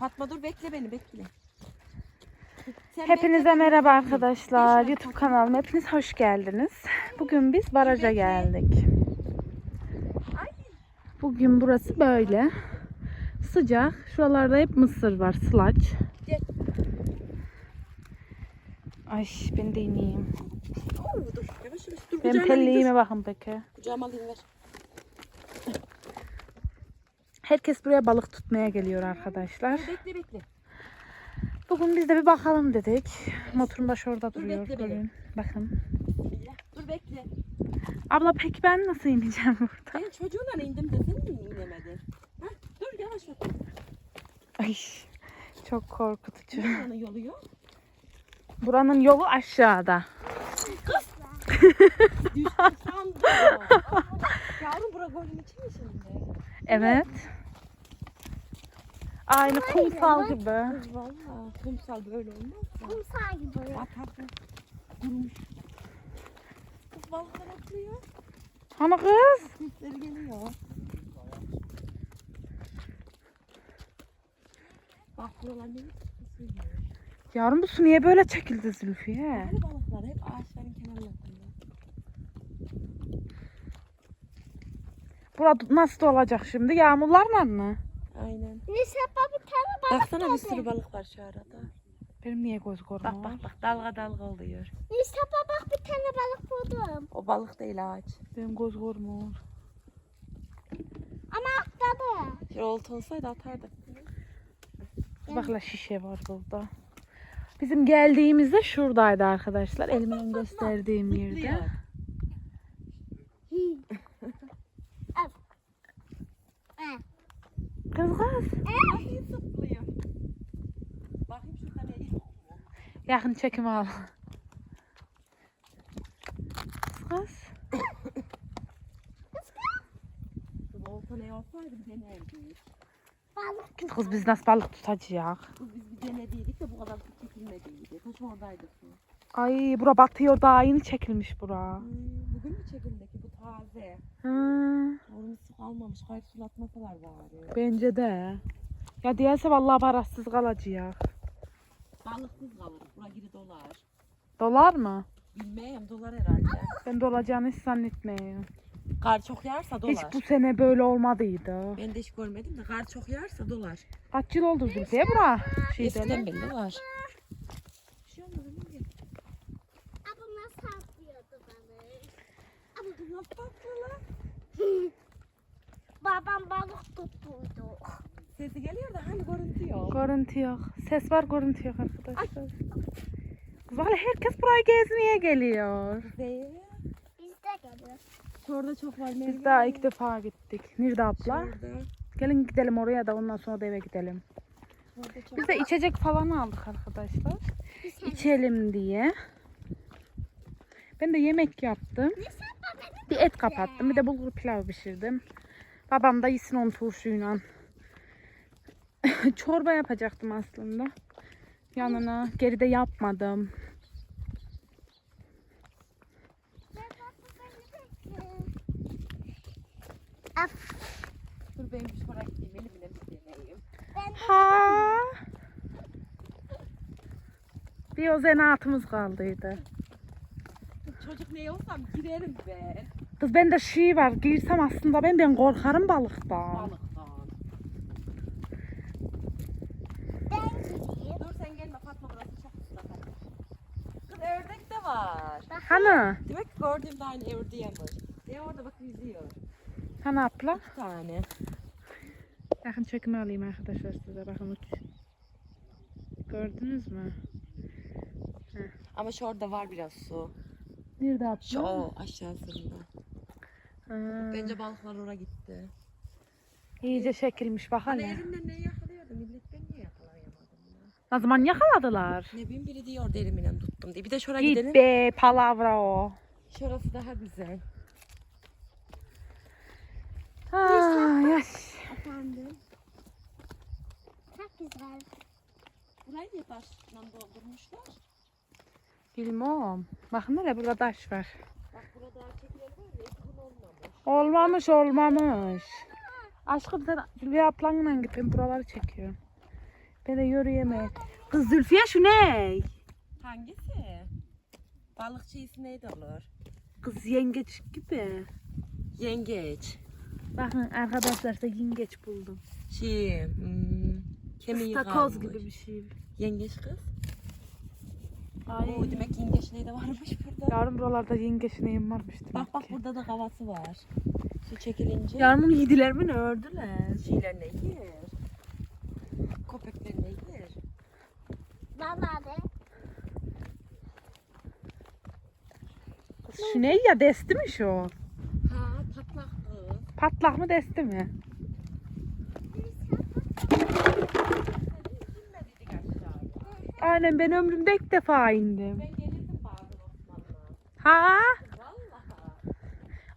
Fatma dur bekle beni bekle. Sen Hepinize merhaba arkadaşlar. YouTube kanalıma hepiniz hoş geldiniz. Bugün biz baraja geldik. Bugün burası böyle. Sıcak. Şuralarda hep mısır var. Sılaç. Gel. Ay ben de ineyim. Oo, dur yavaş yavaş dur. Ben kucağıma alayım, pelliğime dur. bakın peki. Kucağıma alayım ver. Herkes buraya balık tutmaya geliyor arkadaşlar. Bekle bekle. Bugün biz de bir bakalım dedik. Motorun başı orada Dur, duruyor. bekle beni. Görün. Bakın. Dur bekle. Abla peki ben nasıl ineceğim burada? Ben çocuğunla indim de sen niye inemedin? Ha? Dur yavaş bak. Ay çok korkutucu. Buranın yolu yok. Buranın yolu aşağıda. Düştüm sandım. Yavrum bura golün içi mi şimdi? Evet. Aynı kumsal gibi. Valla kumsal böyle olmaz mı? Kumsal gibi. Bak bak. Kurumuş. Kız balıklar atlıyor. Hani kız? Sesleri geliyor. Bak buralar ne Yarın bu su niye böyle çekildi Zülfiye? Hani balıklar hep ağaçların kenarlarında. Burada nasıl olacak şimdi? Yağmurlarla mı? Nisapa bir tane balık Baksana bir sürü balık var şu arada. Benim niye göz görmüyor? Bak bak bak dalga dalga oluyor. Nisapa bak bir tane balık buldum. O balık değil ağaç. Benim göz görmüyor. Ama atladı. Olta olsaydı atardık. Bakla şişe var burada. Bizim geldiğimizde şuradaydı arkadaşlar. Elimin gösterdiğim yerde. Zıplıyor. Kız kız. Ay zıplıyor. Bakayım şu tane Yakın çekim al. Kız kız. Kız biz nasıl balık tutacağız? Bu biz bir denediydik de bu kadar çekilmediydi. Taş oradaydı su. Ay bura batıyor daha yeni çekilmiş bura. Hmm, bugün mü çekildi ki bu taze? Hı, Oranı su kalmamış. Kayıp sulatmasalar bari. bence de. Ya diyelse vallahi parasız kalacağız. Balıksız kalır. Bura geri dolar. Dolar mı? Bilmeyem dolar herhalde. Ben dolacağını hiç zannetmiyorum. Kar çok yağarsa dolar. Hiç bu sene böyle olmadıydı. Ben de hiç görmedim de kar çok yağarsa dolar. Kaç yıl oldu Zülfiye bura? Eskiden Şeyde. belli var. Bir şey nasıl tatlı lan? Babam balık tuttuydu. Sesi geliyor da hani görüntü yok. Görüntü yok. Ses var görüntü yok arkadaşlar. Kız valla herkes buraya gezmeye geliyor. Değil. Biz de geliyoruz. Şurada çok var. Biz daha ilk defa gittik. Nerede abla? Şurada. Gelin gidelim oraya da ondan sonra da eve gidelim. Şurada çok Biz de içecek falan aldık arkadaşlar. İçelim diye. Ben de yemek yaptım. Bir et kapattım. Bir de bulgur pilav pişirdim. Babam da yesin onu turşuyla. Çorba yapacaktım aslında. Yanına. Geride yapmadım. Dur ben bir sonra gideyim. Elimle bir deneyeyim. Ha. Bir o zanaatımız kaldıydı. Çocuk ne olsam girerim ben. Kız bende şey var. Girsem aslında ben ben korkarım balıktan. Balıktan. Ben gideyim. Dur sen gelme Fatma burası çok ıslak. Kız ördek de var. Hani? Demek ki gördüğümde aynı ördeğiymiş. Ya orada bak yüzüyor. Hani abla? Bir tane. Yakın çekimi alayım arkadaşlar size. Bakın uç. Gördünüz mü? Ama şu orada var biraz su. Nerede abla? Şu o aşağısında. Ha, Bence balıklar oraya gitti. İyice çekilmiş bak Hani hele. elimden ne yakalıyordu millet ben niye yakalayamadım ya. Ne zaman yakaladılar? Ne bileyim biri diyor elimden tuttum diye. Bir de şuraya Git gidelim. be palavra o. Şurası daha güzel. Ay, yaş. Efendim. Çok güzel. Burayı niye taşla doldurmuşlar? Bilmem. Bakın hele burada taş var. Bak burada çekilen var ya hiç bunu olmamış. Olmamış olmamış. Aşkım sen Zülfiye ablanla git ben buraları çekiyorum. Ben de yürüyemem. Kız Zülfiye şu ne? Hangisi? Balıkçı iyisi neydi olur? Kız yengeç gibi. Yengeç. Bakın arkadaşlar size yengeç buldum. Şey, hmm, kemiği Takoz kalmış. gibi bir şey. Yengeç kız. Ay. Oo, demek yengeç neydi varmış burada. Yarın buralarda yengeç neyim varmış demek Bak bak ki. burada da havası var. Su çekilince Yarın bunu yediler mi ne ördüler? şeyler ne yer? Köpekler? Baba de. Kız şu ne ya desti mi şu? Ha patlak kız. Patlak mı desti mi? Aynen ben ömrümde ilk defa indim. Ben gelirdim bazen Osman'la. Ha? Vallahi.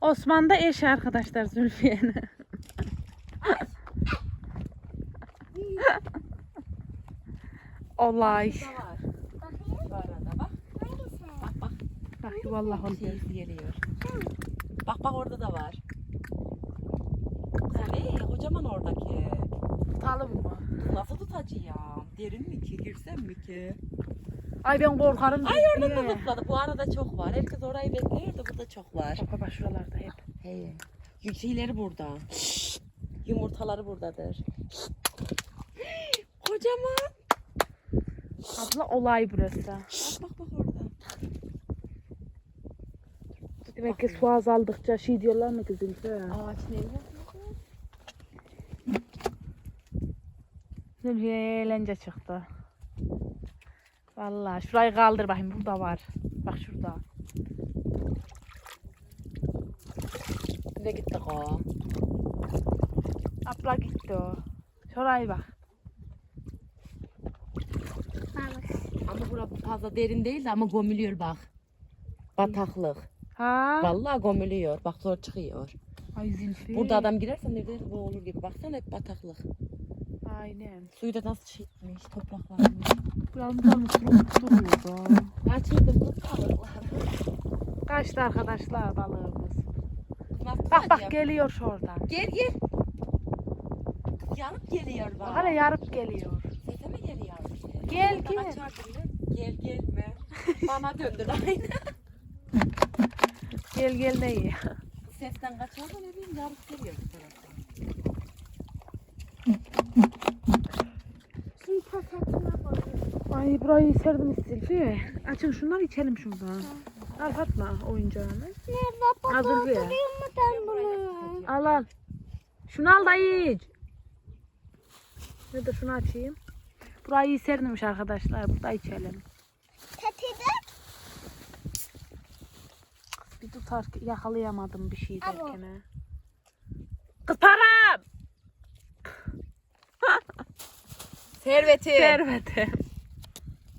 Osman da eş arkadaşlar Zülfiye'nin. Olay. Arada bak. Hangisi? Bak bak. Bak vallahi oluyor. Şeysi geliyor. Bak bak orada da var. Seni kocaman oradaki. Tutalım mı? Nasıl tutacağım? Derin mi ki? Girsem mi ki? Ay ben korkarım. Ay orada da zıpladı. Bu arada çok var. Herkes orayı bekliyor da burada çok var. Bak bak şuralarda hep. He. Yüksekleri burada. Yumurtaları buradadır. Kocaman. Abla olay burası. Bak bak bak orada. Demek ki su azaldıkça şey diyorlar mı Zülfiye? Ağaç neydi? Zülfiye'ye eğlence çıktı. Vallahi şurayı kaldır bakayım burada var. Bak şurada. Ne gittik o? Abla gitti o. Şuraya bak. Balık. Ama bura fazla derin değil de ama gömülüyor bak. Bataklık. Ha? Vallahi gömülüyor. Bak zor çıkıyor. Ay Zülfiye. Burada adam girerse nerede boğulur gibi. Baksana hep bataklık. Aynen. Suyu da nasıl çekmiş, toprak varmış. Buranın da mutluluk duruyordu. Kaçırdım bu balıklar. Kaçtı arkadaşlar balığımız. Nasıl Bak bak geliyor şuradan. Gel gel. Yanıp geliyor bak. Bak hele yarıp geliyor. Gel, gel. Gel gelme. Bana döndün aynı. Gel gel ne iyi. Sesten kaçardı ne bileyim yarıp geliyor bu tarafa. Şimdi poşetime koyuyorum. Ay burayı serdim Zülfiye. Açın şunları içelim şuradan. Al Fatma oyuncağını. Ne baba Az önce ya. doldurayım mı ben bunu? Al al. Şunu al da iç. Ne de şunu açayım. Burayı serinmiş arkadaşlar. Burada içelim. Tetide. Bir tutar yakalayamadım bir şey derken. Kız param. Serveti. Serveti.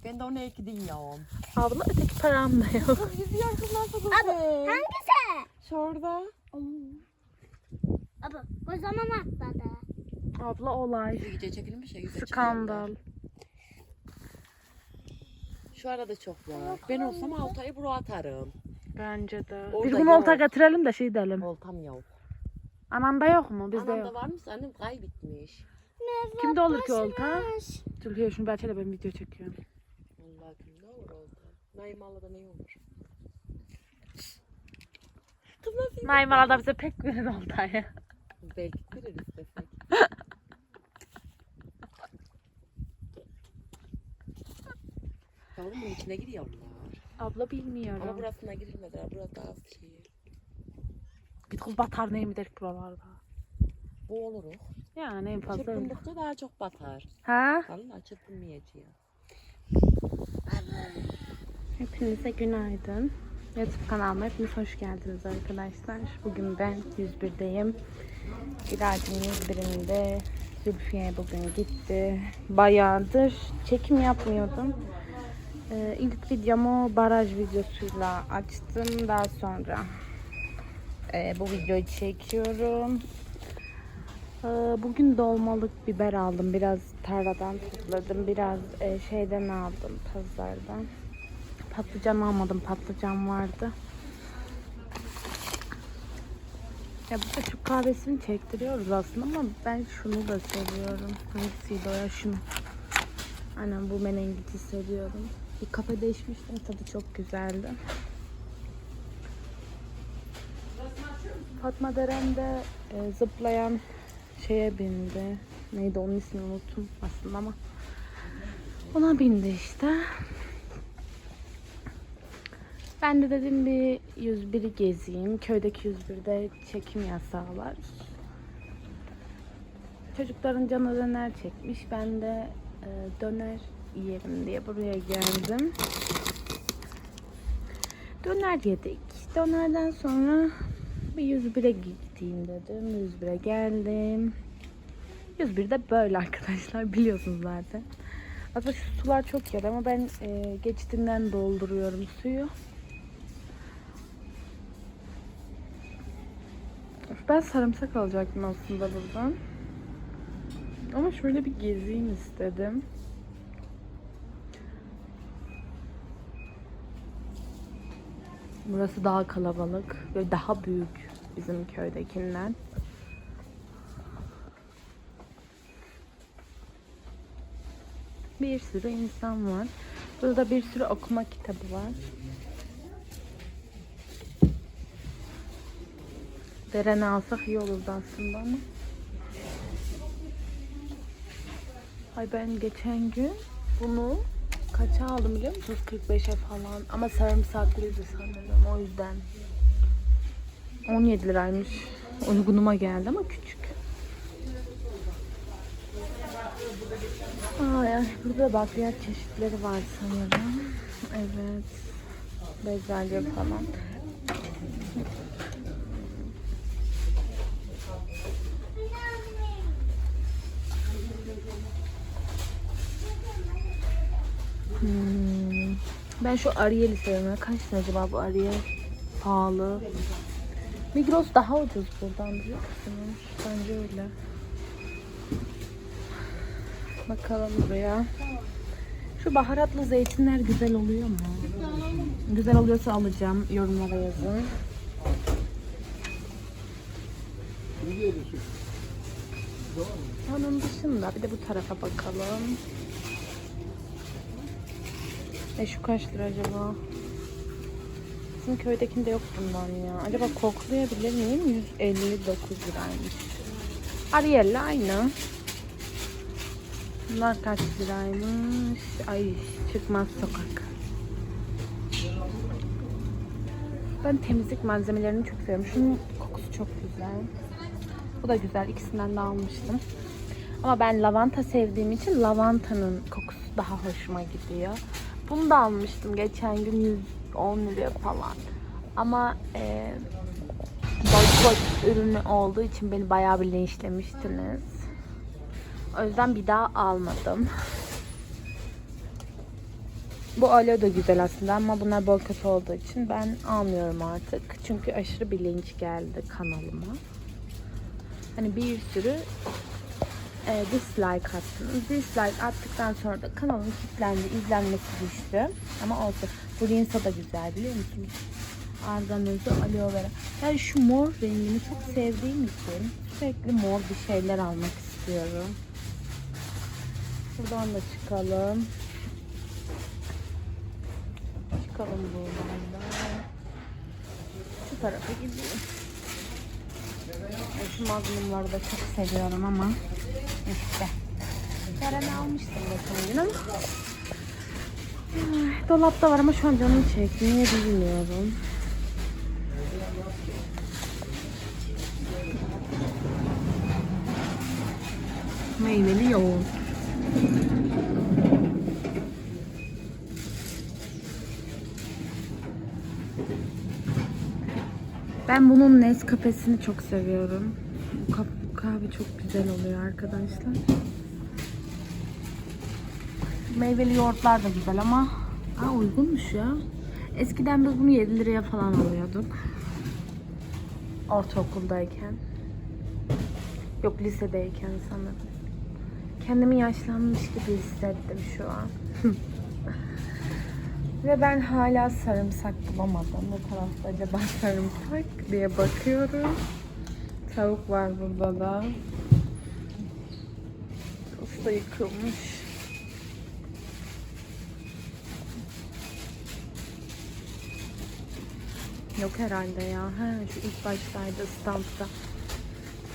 Ben de ona iki diyorum. Abla öteki param da yok. Yüzüyor kız nasıl Abi hangisi? Şurada. Abi o zaman atladı. Abla olay. İyice çekilmiş ya. Skandal. çıkıyorlar. Şu arada çok var. Ben olsam altayı buraya atarım. Bence de. Orada bir gün olta yok. getirelim de şey delim. Oltam yok. Ananda yok mu? Bizde Anam da yok. varmış annem kaybetmiş. Kimde olur ki olta? Zülfiye şunu açalım ben video çekiyorum. Vallahi kimde olur olta. Naimalı'da ne olur? Kız nasıl? Bize pek verin oltayı. Belki verir istesek. Yavrum bunun içine giriyorlar. Abla bilmiyorum. Ama burasına girilmediler. Burası daha şey. Bir kız batar neymi dedik buralarda. Bu olur. Yani en fazla. Çırpındıkça daha çok batar. Ha? Vallahi çırpınmayacağım. Hepinize günaydın. YouTube kanalıma hepiniz hoş geldiniz arkadaşlar. Bugün ben 101'deyim. Bilal'cim 101'inde. Zülfiye bugün gitti. Bayağıdır çekim yapmıyordum. Ee, ilk videomu baraj videosuyla açtım. Daha sonra e, bu videoyu çekiyorum. Ee, Bugün dolmalık biber aldım. Biraz tarladan topladım. Biraz e, şeyden aldım pazardan. Patlıcan almadım. Patlıcan vardı. Ya bu Türk kahvesini çektiriyoruz aslında ama ben şunu da seviyorum. Hangisiydi o ya şunu. Aynen bu menengiti seviyorum. Bir kafe değişmiştim tadı çok güzeldi. Fatma Deren de e, zıplayan şeye bindi. Neydi onun ismini unuttum aslında ama. Ona bindi işte. Ben de dedim bir 101'i gezeyim. Köydeki 101'de çekim yasağı var. Çocukların canı döner çekmiş. Ben de e, döner yiyelim diye buraya geldim. Döner yedik. Dönerden sonra bir 101'e gideyim dedim. 101'e geldim. 101'de böyle arkadaşlar biliyorsunuz zaten. Aslında şu sular çok kötü ama ben e, geçtiğinden dolduruyorum suyu. Ben sarımsak alacaktım aslında buradan. Ama şöyle bir gezeyim istedim. Burası daha kalabalık ve daha büyük bizim köydekinden. Bir sürü insan var. Burada bir sürü okuma kitabı var. Dereni alsak iyi olurdu aslında ama. Ay ben geçen gün bunu kaça aldım biliyor musunuz? 45'e falan. Ama sarımsaklıydı sanırım o yüzden. 17 liraymış. Uygunuma geldi ama küçük. Ay, ay, burada bakliyat çeşitleri var sanırım. Evet. Bezelye falan. Hmm. Ben şu Ariel'i seviyorum. Kaç lira acaba bu Ariel? Pahalı. Migros daha ucuz buradan biliyor musunuz? Bence öyle. Bakalım buraya. Şu baharatlı zeytinler güzel oluyor mu? Güzel oluyorsa alacağım. Yorumlara yazın. Onun dışında bir de bu tarafa bakalım. E şu kaç lira acaba? Bizim köydekinde yok bundan ya. Acaba koklayabilir miyim? 159 liraymış. Ariel'le aynı. Bunlar kaç liraymış? Ay çıkmaz sokak. Ben temizlik malzemelerini çok seviyorum. Şunun kokusu çok güzel. Bu da güzel. İkisinden de almıştım. Ama ben lavanta sevdiğim için lavantanın kokusu daha hoşuma gidiyor. Bunu da almıştım geçen gün 110 liraya falan. Ama e, boykot ürünü olduğu için beni bayağı bir linçlemiştiniz. O yüzden bir daha almadım. Bu alo da güzel aslında ama bunlar boykot olduğu için ben almıyorum artık. Çünkü aşırı bir linç geldi kanalıma. Hani bir sürü e, dislike attınız. Dislike attıktan sonra da kanalın kilitlendi, izlenmesi düştü. Ama olsun. Bu Rinsa da güzel biliyor musunuz? Argan özü aloe vera. Yani şu mor rengini çok sevdiğim için sürekli mor bir şeyler almak istiyorum. Buradan da çıkalım. Çıkalım buradan da. Şu tarafa gidiyorum. Şu magnumları da çok seviyorum ama işte. Kerem almıştım geçen gün ama. Dolapta var ama şu an canım çekti. Niye bilmiyorum. Meyveli yoğurt. Ben bunun Nescafe'sini çok seviyorum. Bu bu kahve çok güzel oluyor arkadaşlar. Meyveli yoğurtlar da güzel ama Aa, uygunmuş ya. Eskiden biz bunu 7 liraya falan alıyorduk. Ortaokuldayken. Yok lisedeyken sanırım. Kendimi yaşlanmış gibi hissettim şu an. Ve ben hala sarımsak bulamadım. Ne tarafta acaba sarımsak diye bakıyorum. Tavuk var burada da. Usta yıkılmış. Yok herhalde ya. Ha, şu ilk başlarda standta.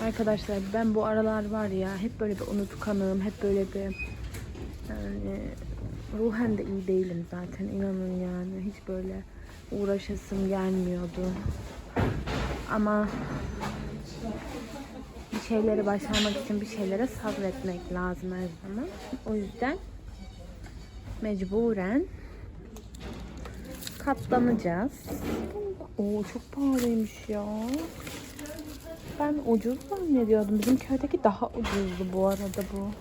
Arkadaşlar ben bu aralar var ya hep böyle bir unutkanım. Hep böyle bir yani ruhen de iyi değilim zaten inanın yani. Hiç böyle uğraşasım gelmiyordu. Ama şeyleri başarmak için bir şeylere sabretmek lazım her zaman. O yüzden mecburen katlanacağız. Oo çok pahalıymış ya. Ben ucuz zannediyordum. Bizim köydeki daha ucuzdu bu arada bu.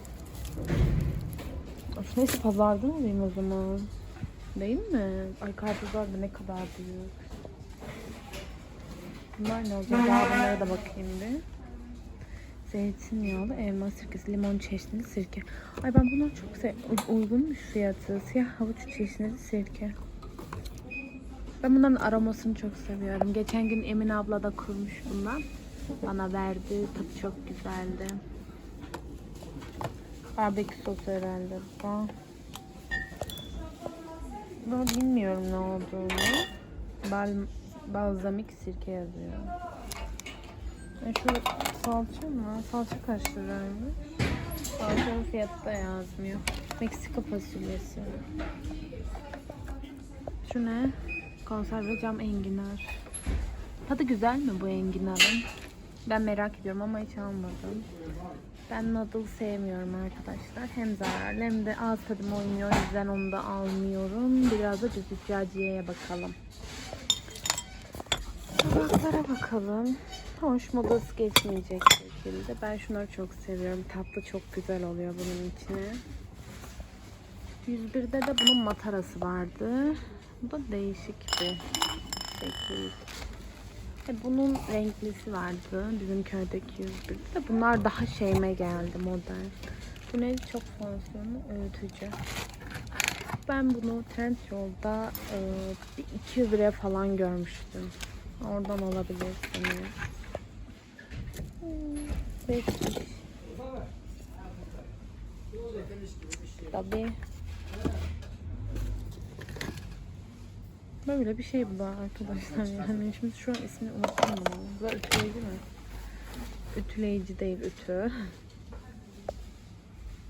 Of, neyse pazardan alayım o zaman. Değil mi? Ay karpuzlar da ne kadar büyük. Bunlar ne olacak? Daha bunlara da bakayım bir. Zeytinyağlı, elma sirkesi, limon çeşnili sirke. Ay ben bunları çok sev uygunmuş fiyatı. Siyah havuç çeşnili sirke. Ben bunların aromasını çok seviyorum. Geçen gün Emine abla da kurmuş bundan. Bana verdi. Tadı çok güzeldi. Barbekü sosu herhalde bu. Ben bilmiyorum ne olduğunu. Bal, balzamik sirke yazıyor. E şu salça mı? Salça kaç liraymış? Salçanın fiyatı da yazmıyor. Meksika fasulyesi. Şu ne? Konserve cam enginar. Tadı güzel mi bu enginarın? Ben merak ediyorum ama hiç almadım. Ben noodle sevmiyorum arkadaşlar. Hem zararlı hem de ağız tadıma oynuyor. O yüzden onu da almıyorum. Biraz da cücücaciyeye bakalım. Tabaklara bakalım. Hoş modası geçmeyecek şekilde. Ben şunları çok seviyorum. Tatlı çok güzel oluyor bunun içine. 101'de de bunun matarası vardı. Bu da değişik bir şekil. E, bunun renklisi vardı bizim köydeki 101'de de. Bunlar daha şeyime geldi modern. Bu ne? Çok fonksiyonlu öğütücü. Ben bunu Trendyol'da e, bir 200 liraya falan görmüştüm. Oradan olabilir Peki. Tabii. Böyle bir şey bu da arkadaşlar yani. Şimdi şu an ismini unuttum bunu. Bu da ütüleyici mi? Ütüleyici değil, ütü.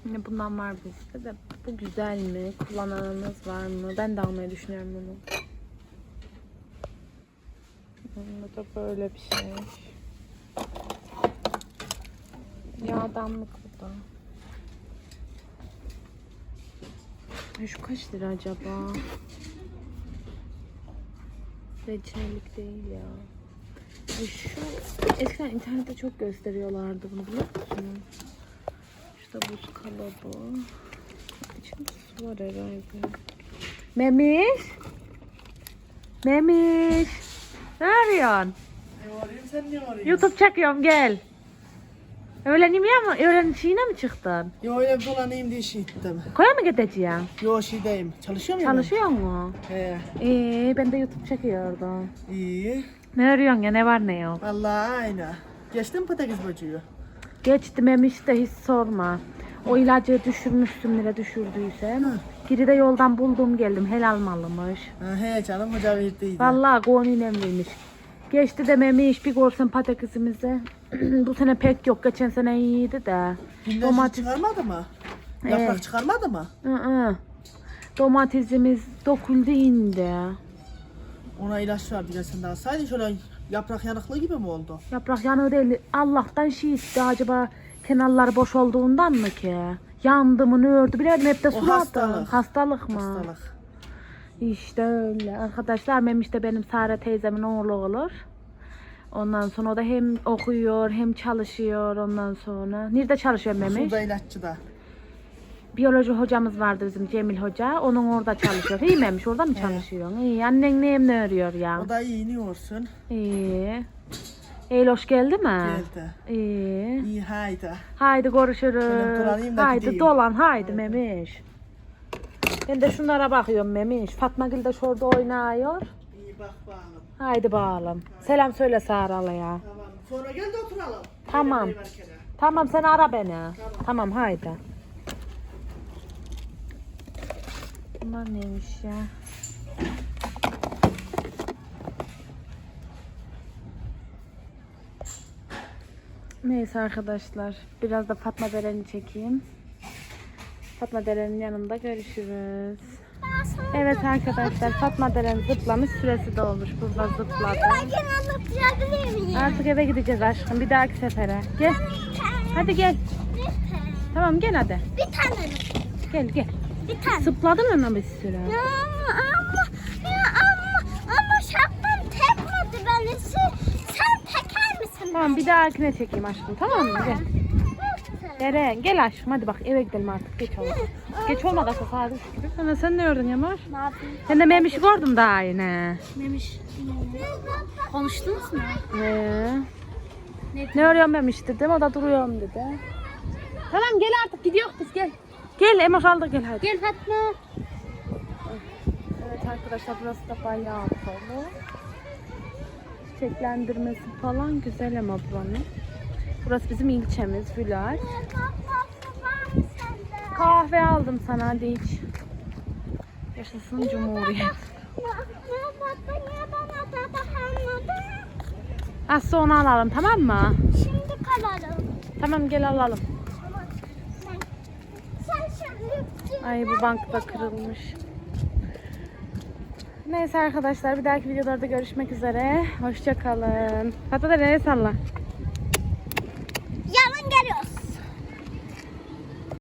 Yine bundan var bizde de. Bu güzel mi? Kullananınız var mı? Ben de almayı düşünüyorum bunu. Bu da böyle bir şey. Yağdanlık bu da. Şu kaç lira acaba? Reçellik değil ya. Ay şu eskiden internette çok gösteriyorlardı bunu biliyor musunuz? İşte buz kalıbı. İçinde su var herhalde. Memiş. Memiş. Ne arıyorsun? Ne arıyorsun sen ne arıyorsun? YouTube çekiyorum gel. Öğlen yemeğe mi? Öğlen şeyine mi çıktın? Yo öyle bir dolanayım diye şey ettim. Koya mı gideceksin? Yo şeydeyim. Çalışıyor muyum? Çalışıyor mu? He. Ee, ben de YouTube çekiyordum. İyi. Ne arıyorsun ya? Ne var ne yok? Vallahi aynı. Geçtin patates böceği. Geçtim Memiş de hiç sorma. O ilacı düşürmüşsün nereye düşürdüyse. Hı. Geri de yoldan buldum geldim. Helal malıymış. Ha, he canım hoca verdiydi. Vallahi goni vermiş. Geçti de Memiş bir görsen patatesimizi. Bu sene pek yok. Geçen sene iyiydi de. Günden domates- çıkarmadı mı? Yaprak çıkarmadı mı? Hı hı. Domatesimiz döküldü indi. Ona ilaç vardı geçen de alsaydın şöyle yaprak yanıklığı gibi mi oldu? Yaprak yanığı değil. Allah'tan şey itti acaba kenarları boş olduğundan mı ki? Yandı mı ne ördü bilemedim hep de O suladı. hastalık. Hastalık mı? Hastalık. İşte öyle. Arkadaşlar Memiş de benim Sare teyzemin oğlu olur. Ondan sonra o da hem okuyor hem çalışıyor ondan sonra. Nerede çalışıyor Memiş? Şurada ilaççıda. Biyoloji hocamız vardı bizim Cemil Hoca. Onun orada çalışıyor. İyi Memiş orada mı çalışıyorsun? İyi. Annen neyim ne örüyor ya? O da iyi ne olsun. İyi. Eloş geldi mi? Geldi. İyi. İyi haydi. Haydi görüşürüz. Haydi dolan haydi Memiş. Ben de şunlara bakıyorum Memiş. Fatma Gül de şurada oynuyor. İyi bak bağlım. Haydi bağlım. Selam söyle Sara'lıya. Tamam. Sonra gel de oturalım. Tamam. Tamam sen ara beni. Tamam, tamam haydi. Bunlar neymiş ya? Neyse arkadaşlar. Biraz da Fatma Beren'i çekeyim. Fatma Deren'in yanında görüşürüz. Evet arkadaşlar Fatma Deren zıplamış süresi dolmuş. Burada zıpladı. Artık eve gideceğiz aşkım bir dahaki sefere. Gel. Hadi gel. Tamam gel hadi. Bir tane. Gel gel. Bir tane. Zıpladın mı bir süre? Ya ama ya ama ama şapkam tekmedi beni. Sen, sen teker misin? Tamam bir dahakine çekeyim aşkım tamam mı? Gel. Deren gel aşkım hadi bak eve gidelim artık geç oldu. Geç olmadı aslında saat üç gibi. Ama sen ne gördün Yamar? Ne yapayım? Ben de Memiş'i gördüm daha yine. Memiş. Konuştunuz mu? Ee, ne arıyorum Memiş dedim o da duruyorum dedi. Tamam gel artık gidiyoruz biz gel. Gel Emoş al da gel hadi. Gel Fatma. Evet arkadaşlar burası da bayağı dolu. Çiçeklendirmesi falan güzel ama buranın. Burası bizim ilçemiz Güler. Kahve aldım sana hadi iç. Yaşasın Cumhuriyet. Az sonra alalım tamam mı? Şimdi kalalım. Tamam gel alalım. Ay bu bank da kırılmış. Neyse arkadaşlar bir dahaki videolarda görüşmek üzere. Hoşça kalın. Hatta da nereye salla.